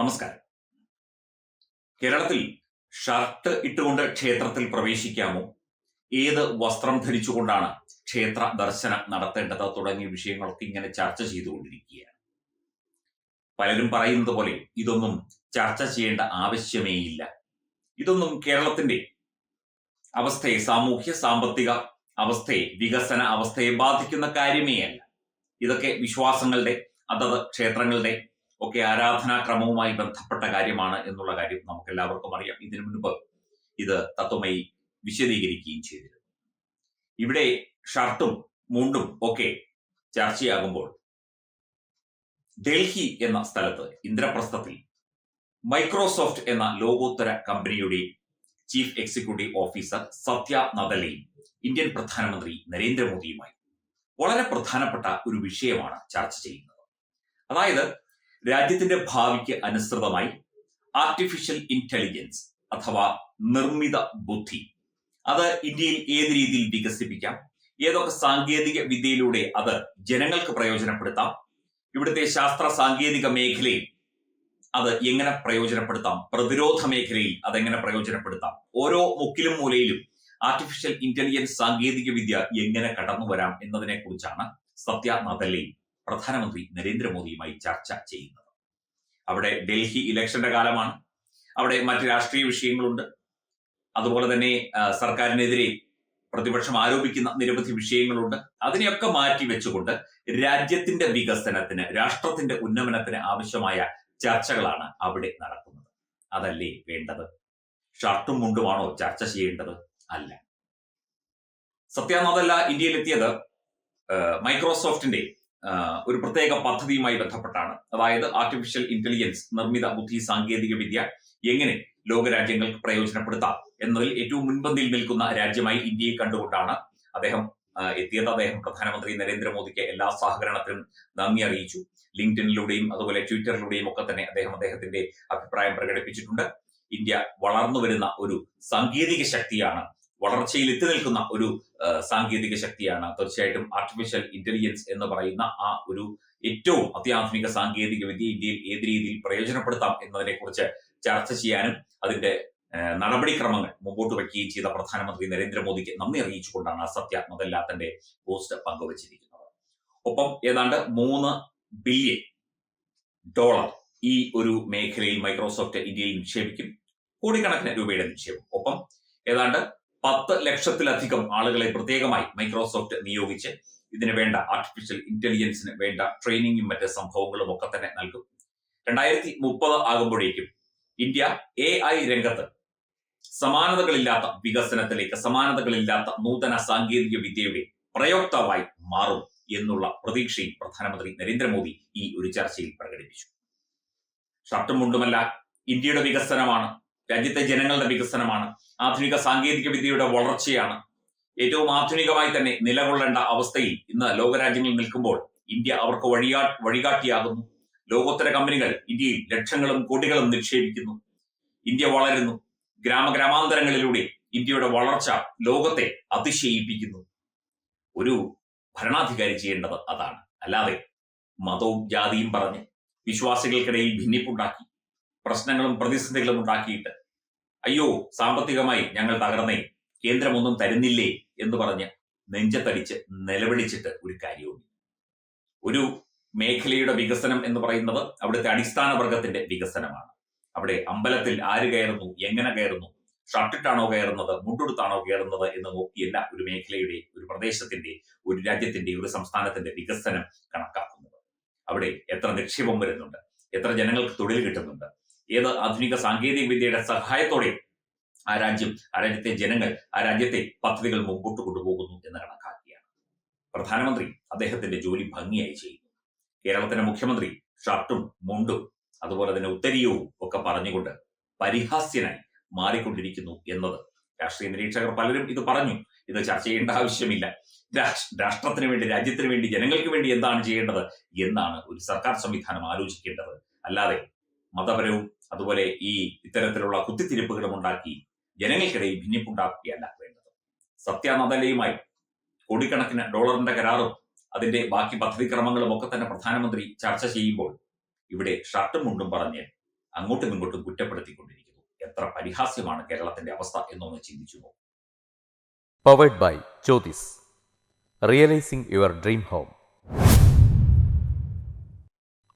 നമസ്കാരം. കേരളത്തിൽ ഷർട്ട് ഇട്ടുകൊണ്ട് ക്ഷേത്രത്തിൽ പ്രവേശിക്കാമോ? ഏത് വസ്ത്രം ധരിച്ചുകൊണ്ടാണ് ക്ഷേത്ര ദർശനം നടത്തേണ്ടത് തുടങ്ങിയ വിഷയങ്ങളൊക്കെ ഇങ്ങനെ ചർച്ച ചെയ്തുകൊണ്ടിരിക്കുകയാണ്. പലരും പറയുന്നത് പോലെ ഇതൊന്നും ചർച്ച ചെയ്യേണ്ട ആവശ്യമേ ഇല്ല. ഇതൊന്നും കേരളത്തിന്റെ അവസ്ഥയെ സാമൂഹ്യ സാമ്പത്തിക അവസ്ഥയെ വികസന അവസ്ഥയെ ബാധിക്കുന്ന കാര്യമേ അല്ല. ഇതൊക്കെ വിശ്വാസങ്ങളുടെ അതത് ക്ഷേത്രങ്ങളുടെ ഒക്കെ ആരാധനാക്രമവുമായി ബന്ധപ്പെട്ട കാര്യമാണ് എന്നുള്ള കാര്യം നമുക്ക് എല്ലാവർക്കും അറിയാം. ഇതിനു മുൻപ് ഇത് തത്വമായി വിശദീകരിക്കുകയും ചെയ്തിരുന്നു. ഇവിടെ ഷർട്ടും മുണ്ടും ഒക്കെ ചർച്ചയാകുമ്പോൾ ഡൽഹി എന്ന സ്ഥലത്ത് ഇന്ദ്രപ്രസ്ഥത്തിൽ മൈക്രോസോഫ്റ്റ് എന്ന ലോകോത്തര കമ്പനിയുടെ chief executive officer Satya Nadella Indian പ്രധാനമന്ത്രി നരേന്ദ്രമോദിയുമായി വളരെ പ്രധാനപ്പെട്ട ഒരു വിഷയമാണ് ചർച്ച ചെയ്യുന്നത്. അതായത് രാജ്യത്തിന്റെ ഭാവിക്ക് അനുസൃതമായി ആർട്ടിഫിഷ്യൽ ഇന്റലിജൻസ് അഥവാ നിർമ്മിത ബുദ്ധി. അത് ഇന്ത്യയിൽ ഏത് രീതിയിൽ വികസിപ്പിക്കാം? ഏതൊക്കെ സാങ്കേതിക വിദ്യയിലൂടെ അത് ജനങ്ങൾക്ക് പ്രയോജനപ്പെടുത്താം? ഇവിടുത്തെ ശാസ്ത്ര സാങ്കേതിക മേഖലയിൽ അത് എങ്ങനെ പ്രയോജനപ്പെടുത്താം? പ്രതിരോധ മേഖലയിൽ അതെങ്ങനെ പ്രയോജനപ്പെടുത്താം? ഓരോ മുക്കിലും മൂലയിലും ആർട്ടിഫിഷ്യൽ ഇന്റലിജൻസ് സാങ്കേതിക വിദ്യ എങ്ങനെ കടന്നു വരാം എന്നതിനെ കുറിച്ചാണ് സത്യ നദല്ലി പ്രധാനമന്ത്രി നരേന്ദ്രമോദിയുമായി ചർച്ച ചെയ്യുന്നത്. അവിടെ ഡൽഹി ഇലക്ഷന്റെ കാലമാണ്. അവിടെ മറ്റ് രാഷ്ട്രീയ വിഷയങ്ങളുണ്ട്. അതുപോലെ തന്നെ സർക്കാരിനെതിരെ പ്രതിപക്ഷം ആരോപിക്കുന്ന നിരവധി വിഷയങ്ങളുണ്ട്. അതിനെയൊക്കെ മാറ്റി വെച്ചുകൊണ്ട് രാജ്യത്തിന്റെ വികസനത്തിന് രാഷ്ട്രത്തിന്റെ ഉന്നമനത്തിന് ആവശ്യമായ ചർച്ചകളാണ് അവിടെ നടക്കുന്നത്. അതല്ലേ വേണ്ടത്? ഷർട്ടും മുണ്ടുമാണോ ചർച്ച ചെയ്യേണ്ടത്? അല്ല. സത്യാനാഥല്ല ഇന്ത്യയിലെത്തിയത് മൈക്രോസോഫ്റ്റിന്റെ ഒരു പ്രത്യേക പദ്ധതിയുമായി ബന്ധപ്പെട്ടാണ്. അതായത് ആർട്ടിഫിഷ്യൽ ഇന്റലിജൻസ് നിർമ്മിത ബുദ്ധി സാങ്കേതിക വിദ്യ എങ്ങനെ ലോകരാജ്യങ്ങൾക്ക് പ്രയോജനപ്പെടുത്താം എന്നതിൽ ഏറ്റവും മുൻപന്തിയിൽ നിൽക്കുന്ന രാജ്യമായി ഇന്ത്യയെ കണ്ടുകൊണ്ടാണ് അദ്ദേഹം എത്തിയത്. അദ്ദേഹം പ്രധാനമന്ത്രി നരേന്ദ്രമോദിക്ക് എല്ലാ സഹകരണത്തിനും നന്ദി അറിയിച്ചു. ലിങ്ക്ഡിനിലൂടെയും അതുപോലെ ട്വിറ്ററിലൂടെയും ഒക്കെ തന്നെ അദ്ദേഹം അദ്ദേഹത്തിന്റെ അഭിപ്രായം പ്രകടിപ്പിച്ചിട്ടുണ്ട്. ഇന്ത്യ വളർന്നു വരുന്ന ഒരു സാങ്കേതിക ശക്തിയാണ് വളർച്ചയിൽ എത്തി നിൽക്കുന്ന ഒരു സാങ്കേതിക ശക്തിയാണ് തീർച്ചയായിട്ടും ആർട്ടിഫിഷ്യൽ ഇന്റലിജൻസ് എന്ന് പറയുന്ന ആ ഒരു ഏറ്റവും അത്യാധുനിക സാങ്കേതിക വിദ്യ ഇന്ത്യയിൽ ഏത് രീതിയിൽ പ്രയോജനപ്പെടുത്താം എന്നതിനെ കുറിച്ച് ചർച്ച ചെയ്യാനും അതിന്റെ നടപടിക്രമങ്ങൾ മുമ്പോട്ട് വയ്ക്കുകയും ചെയ്ത പ്രധാനമന്ത്രി നരേന്ദ്രമോദിക്ക് നന്ദി അറിയിച്ചുകൊണ്ടാണ് സത്യ മുതല്ല പോസ്റ്റ് പങ്കുവച്ചിരിക്കുന്നത്. ഒപ്പം ഏതാണ്ട് മൂന്ന് ബില്യൺ ഡോളർ ഈ ഒരു മേഖലയിൽ മൈക്രോസോഫ്റ്റ് ഇന്ത്യയിൽ നിക്ഷേപിക്കും. കോടിക്കണക്കിന് രൂപയുടെ നിക്ഷേപം. ഒപ്പം ഏതാണ്ട് പത്ത് ലക്ഷത്തിലധികം ആളുകളെ പ്രത്യേകമായി മൈക്രോസോഫ്റ്റ് നിയോഗിച്ച് ഇതിന് വേണ്ട ആർട്ടിഫിഷ്യൽ ഇന്റലിജൻസിന് വേണ്ട ട്രെയിനിങ്ങും മറ്റ് സംഭവങ്ങളും ഒക്കെ തന്നെ നൽകും. രണ്ടായിരത്തി മുപ്പത് ആകുമ്പോഴേക്കും ഇന്ത്യ എ ഐ രംഗത്ത് സമാനതകളില്ലാത്ത വികസനത്തിലേക്ക് സമാനതകളില്ലാത്ത നൂതന സാങ്കേതിക വിദ്യയുടെ പ്രയോക്താവായി മാറും എന്നുള്ള പ്രതീക്ഷയും പ്രധാനമന്ത്രി നരേന്ദ്രമോദി ഈ ഒരു ചർച്ചയിൽ പ്രകടിപ്പിച്ചു. ഷർട്ടും മുണ്ടുമല്ല ഇന്ത്യയുടെ വികസനമാണ്. രാജ്യത്തെ ജനങ്ങളുടെ വികസനമാണ്. ആധുനിക സാങ്കേതിക വിദ്യയുടെ വളർച്ചയാണ്. ഏറ്റവും ആധുനികമായി തന്നെ നിലകൊള്ളേണ്ട അവസ്ഥയിൽ ഇന്ന് ലോകരാജ്യങ്ങൾ നിൽക്കുമ്പോൾ ഇന്ത്യ അവർക്ക് വഴിയാ വഴികാട്ടിയാകുന്നു. ലോകോത്തര കമ്പനികൾ ഇന്ത്യയിൽ ലക്ഷങ്ങളും കോടികളും നിക്ഷേപിക്കുന്നു. ഇന്ത്യ വളരുന്നു. ഗ്രാമഗ്രാമാന്തരങ്ങളിലൂടെ ഇന്ത്യയുടെ വളർച്ച ലോകത്തെ അതിശയിപ്പിക്കുന്നു. ഒരു ഭരണാധികാരി ചെയ്യേണ്ടത് അതാണ്. അല്ലാതെ മതവും ജാതിയും പറഞ്ഞ് വിശ്വാസികൾക്കിടയിൽ ഭിന്നിപ്പുണ്ടാക്കി പ്രശ്നങ്ങളും പ്രതിസന്ധികളും ഉണ്ടാക്കിയിട്ട് അയ്യോ സാമ്പത്തികമായി ഞങ്ങൾ തകർന്നേ. കേന്ദ്രമൊന്നും തരുന്നില്ലേ എന്ന് പറഞ്ഞ് നെഞ്ചത്തടിച്ച് നിലവിളിച്ചിട്ട് ഒരു കാര്യവുമില്ല. ഒരു മേഖലയുടെ വികസനം എന്ന് പറയുന്നത് അവിടുത്തെ അടിസ്ഥാന വർഗത്തിന്റെ വികസനമാണ്. അവിടെ അമ്പലത്തിൽ ആര് കയറുന്നു എങ്ങനെ കയറുന്നു ഷർട്ടിട്ടാണോ കയറുന്നത് മുണ്ടെടുത്താണോ കയറുന്നത് എന്ന് നോക്കിയല്ല ഒരു മേഖലയുടെ ഒരു പ്രദേശത്തിന്റെ ഒരു രാജ്യത്തിന്റെ ഒരു സംസ്ഥാനത്തിന്റെ വികസനം കണക്കാക്കുന്നത്. അവിടെ എത്ര നിക്ഷേപം വരുന്നുണ്ട് എത്ര ജനങ്ങൾക്ക് തൊഴിൽ കിട്ടുന്നുണ്ട് ഏത് ആധുനിക സാങ്കേതിക വിദ്യയുടെ സഹായത്തോടെ ആ രാജ്യം ആ രാജ്യത്തെ ജനങ്ങൾ ആ രാജ്യത്തെ പദ്ധതികൾ മുമ്പോട്ട് കൊണ്ടുപോകുന്നു എന്ന് കണക്കാക്കിയാണ്. പ്രധാനമന്ത്രി അദ്ദേഹത്തിന്റെ ജോലി ഭംഗിയായി ചെയ്യുന്നു. കേരളത്തിന്റെ മുഖ്യമന്ത്രി ഷർട്ടും മുണ്ടും അതുപോലെ തന്നെ ഉത്തരീയവും ഒക്കെ പറഞ്ഞുകൊണ്ട് പരിഹാസ്യനായി മാറിക്കൊണ്ടിരിക്കുന്നു എന്നത് രാഷ്ട്രീയ നിരീക്ഷകർ പലരും ഇത് പറഞ്ഞു. ഇത് ചർച്ച ചെയ്യേണ്ട ആവശ്യമില്ല. രാഷ്ട്രത്തിന് വേണ്ടി രാജ്യത്തിന് വേണ്ടി ജനങ്ങൾക്ക് വേണ്ടി എന്താണ് ചെയ്യേണ്ടത് എന്നാണ് ഒരു സർക്കാർ സംവിധാനം ആലോചിക്കേണ്ടത്. അല്ലാതെ മതപരവും അതുപോലെ ഈ ഇത്തരത്തിലുള്ള കുത്തിത്തിരിപ്പുകളും ഉണ്ടാക്കി ജനങ്ങൾക്കിടയിൽ ഭിന്നിപ്പുണ്ടാക്കുകയല്ല വേണ്ടത് സത്യാനതലയുമായി കോടിക്കണക്കിന് ഡോളറിന്റെ കരാറും അതിന്റെ ബാക്കി പദ്ധതിക്രമങ്ങളും ഒക്കെ തന്നെ പ്രധാനമന്ത്രി ചർച്ച ചെയ്യുമ്പോൾ ഇവിടെ ഷർട്ടും മുണ്ടും പറഞ്ഞ് അങ്ങോട്ടും ഇങ്ങോട്ടും കുറ്റപ്പെടുത്തിക്കൊണ്ടിരിക്കുന്നു എത്ര പരിഹാസ്യമാണ് കേരളത്തിന്റെ അവസ്ഥ എന്നൊന്ന് ചിന്തിച്ചു Powered by Jyotis. Realizing your dream home.